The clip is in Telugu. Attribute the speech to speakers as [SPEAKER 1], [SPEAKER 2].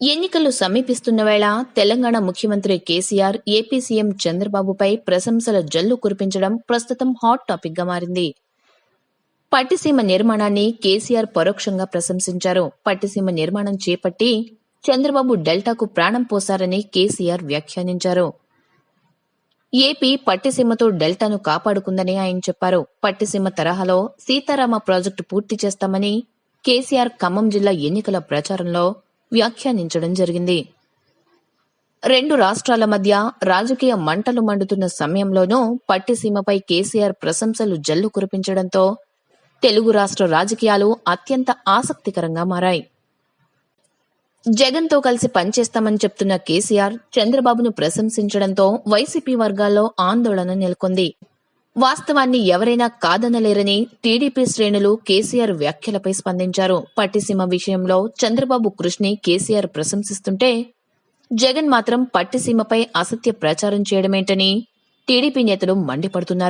[SPEAKER 1] ఎన్నికలు సమీపిస్తున్న వేళ తెలంగాణ ముఖ్యమంత్రి కేసీఆర్ ఏపీ సీఎం చంద్రబాబుపై ప్రశంసల జల్లు కురిపించడం ప్రస్తుతం హాట్ టాపిక్గా మారింది. పట్టిసీమ నిర్మాణాన్ని కేసీఆర్ పరోక్షంగా ప్రశంసించారు. పట్టిసీమ నిర్మాణం చేపట్టి చంద్రబాబు డెల్టాకు ప్రాణం పోశారని కేసీఆర్ వ్యాఖ్యానించారు. ఏపీ పట్టిసీమతో డెల్టాను కాపాడుకుందని ఆయన చెప్పారు. పట్టిసీమ తరహాలో సీతారామ ప్రాజెక్టు పూర్తి చేస్తామని కేసీఆర్ ఖమ్మం జిల్లా ఎన్నికల ప్రచారంలో వ్యాఖ్యానించడం జరిగింది. రెండు రాష్ట్రాల మధ్య రాజకీయ మంటలు మండుతున్న సమయంలోనూ పట్టిసీమపై కేసీఆర్ ప్రశంసలు జల్లు కురిపించడంతో తెలుగు రాష్ట్ర రాజకీయాలు అత్యంత ఆసక్తికరంగా మారాయి. జగన్తో కలిసి పనిచేస్తామని చెప్తున్న కేసీఆర్ చంద్రబాబును ప్రశంసించడంతో వైసీపీ వర్గాల్లో ఆందోళన నెలకొంది. వాస్తవాన్ని ఎవరైనా కాదనలేరని టీడీపీ శ్రేణులు కేసీఆర్ వ్యాఖ్యలపై స్పందించారు. పట్టిసీమ విషయంలో చంద్రబాబు కృష్ణి కేసీఆర్ ప్రశంసిస్తుంటే జగన్ మాత్రం పట్టిసీమపై అసత్య ప్రచారం చేయడమేంటని టీడీపీ నేతలు మండిపడుతున్నారు.